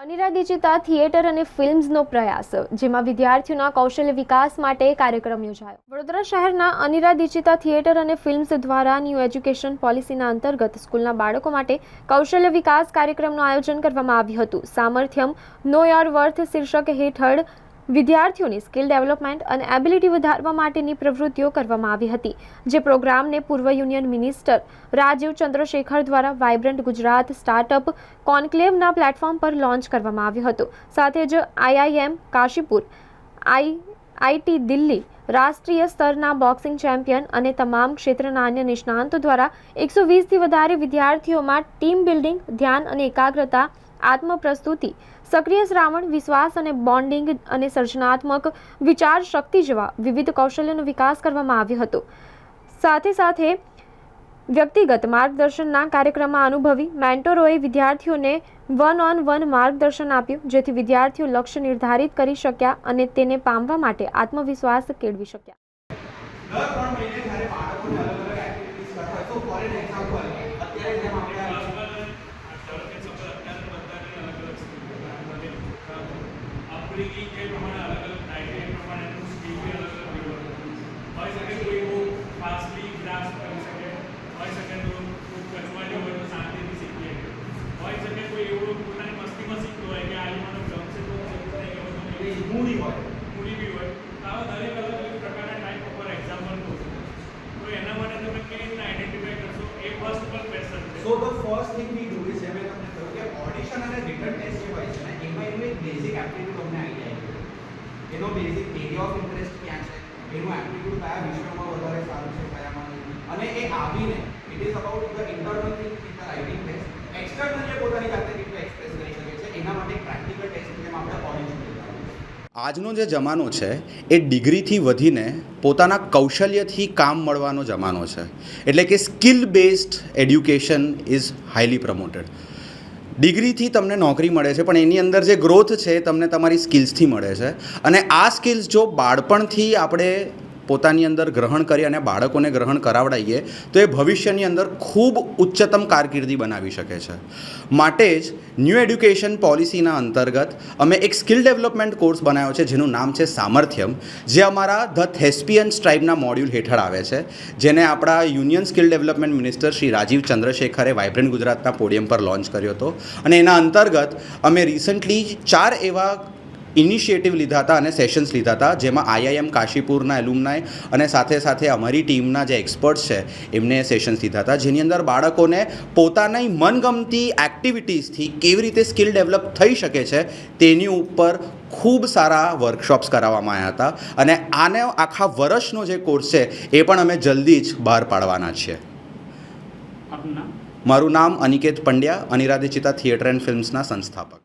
અનિરાદિચિતા theatre અને ફિલ્મ્સનો પ્રયાસ, જેમાં વિદ્યાર્થીઓના કૌશલ્ય વિકાસ માટે કાર્યક્રમ યોજાયો. વડોદરા શહેરના અનિરાદિચિતા થિયેટર અને ફિલ્મ્સ દ્વારા ન્યૂ એજ્યુકેશન પોલિસીના અંતર્ગત સ્કૂલના બાળકો માટે કૌશલ્ય વિકાસ કાર્યક્રમનું આયોજન કરવામાં આવ્યું હતું. સામર્થ્યમ, નો યોર વર્થ શીર્ષક હેઠળ વિદ્યાર્થીઓની સ્કિલ ડેવલપમેન્ટ અને એબિલિટી વધારવા માટેની પ્રવૃત્તિઓ કરવામાં આવી હતી, જે પ્રોગ્રામને પૂર્વ યુનિયન મિનિસ્ટર રાજીવ ચંદ્રશેખર દ્વારા વાઇબ્રન્ટ ગુજરાત સ્ટાર્ટઅપ કોન્ક્લેવના પ્લેટફોર્મ પર લોન્ચ કરવામાં આવ્યું હતું. સાથે જ IIM Kashipur, I, IT Delhi રાષ્ટ્રીય સ્તરના બોક્સિંગ ચેમ્પિયન અને તમામ ક્ષેત્રના અન્ય નિષ્ણાંતો દ્વારા એકસો વીસથી વધારે વિદ્યાર્થીઓમાં ટીમ બિલ્ડિંગ, ધ્યાન અને એકાગ્રતા આત્મપ્રસ્તુતિ, સક્રિય શ્રાવણ, વિશ્વાસ અને બોન્ડિંગ અને સર્જનાત્મક વિચાર શક્તિ જેવા વિવિધ કૌશલ્યનો વિકાસ કરવામાં આવ્યો હતો. સાથે સાથે વ્યક્તિગત માર્ગદર્શનના કાર્યક્રમમાં અનુભવી મેન્ટોરોએ વિદ્યાર્થીઓને વન ઓન વન માર્ગદર્શન આપ્યું, જેથી વિદ્યાર્થીઓ લક્ષ્ય નિર્ધારિત કરી શક્યા અને તેને પામવા માટે આત્મવિશ્વાસ કેળવી શક્યા દર ત્રણ મહિને જ્યારે બાળકોને અલગ અલગ એક્ટિવિટીઝ કરતા હોય તો ફોર એન એક્ઝામ્પલ અત્યારે જેમ આપણે જે પ્રમાણે અલગ અલગ થાય છે એ પ્રમાણે એનું સ્કિલ અલગ અલગ હોય. શકે કોઈ બહુ ફાસ્ટલી ગ્રાસ્પ કરી શકે. હોય શકે તો ખૂબ કચવાજો હોય તો શાંતિથી શીખી શકે હોય શકે કોઈ એવું પોતાની મસ્તીમાં શીખતો હોય કે આ મને ગમશે તો મૂડી હોય. મૂડી બી હોય. તો આવા દરેક અલગ અલગ પ્રકારના ટાઈપ ઉપર એક્ઝામ્પલ કહું તો એના માટે તમે કેવી રીતના આઈડેન્ટિફાઈ કરશો? એ ફર્સ્ટ પર ક્વેશ્ચન છે. So the first thing we do is મેં તમને કહ્યું કે ઓડિશન અને રિટર્ન ટેસ્ટ જે હોય છે ને એમાં એનું એક બેઝિક એપ્ટિટ્યૂડ તમને આવી જાય એનો બેઝિક એરિયા ઓફ ઇન્ટરેસ્ટ ક્યાં છે એનું એપ્ટિટ્યૂડ કયા વિષયોમાં વધારે સારું છે કયામાં અને એ આવીને it is about the internal thing in the writing test external એ પોતાની જાતે કેટલું એક્સપ્રેસ કરી શકે છે એના માટે પ્રેક્ટિકલ ટેસ્ટ જેમ આપણે કોલેજ આજનો જે જમાનો છે, એ ડિગ્રીથી વધીને પોતાના કૌશલ્યથી કામ મળવાનો જમાનો છે. એટલે કે skill based education is highly promoted ડિગ્રીથી તમને નોકરી મળે છે, પણ એની અંદર જે ગ્રોથ છે, તમને તમારી સ્કિલ્સથી મળે છે. અને આ સ્કિલ્સ જો બાળપણથી આપણે પોતાની અંદર ગ્રહણ કરી અને બાળકોને ગ્રહણ કરાવડાવીએ તો એ ભવિષ્યની અંદર ખૂબ ઉચ્ચતમ કારકિર્દી બનાવી શકે છે. માટે જ ન્યૂ એડ્યુકેશન પોલિસીના અંતર્ગત અમે એક સ્કિલ ડેવલપમેન્ટ કોર્સ બનાવ્યો છે, જેનું નામ છે સામર્થ્યમ, જે અમારા ધ થેસ્પિયન સ્ટ્રાઇબના મોડ્યુલ હેઠળ આવે છે, જેને આપણા union skill development minister Shri Rajiv ચંદ્રશેખરે vibrant ગુજરાતના પોડિયમ પર લોન્ચ કર્યો હતો. અને એના અંતર્ગત અમે રિસન્ટલી ચાર એવા ઇનિશિયેટિવ લીધા હતા અને સેશન્સ લીધા હતા જેમાં આઈઆઈએમ કાશીપુરના એલુમનાય અને સાથે સાથે અમારી ટીમના જે એક્સપર્ટ્સ છે એમને સેશન્સ લીધા હતા જેની અંદર બાળકોને પોતાની મનગમતી એક્ટિવિટીઝથી કેવી રીતે સ્કિલ ડેવલપ થઈ શકે છે તેની ઉપર ખૂબ સારા વર્કશોપ્સ કરાવવામાં આવ્યા હતા. અને આને આખા વર્ષનો જે કોર્સ છે એ પણ અમે જલ્દી જ બહાર પાડવાના છીએ. મારું નામ અનિકેત પંડ્યા અનિરાધિચિતા થિયેટર એન્ડ ફિલ્મ્સના સંસ્થાપક.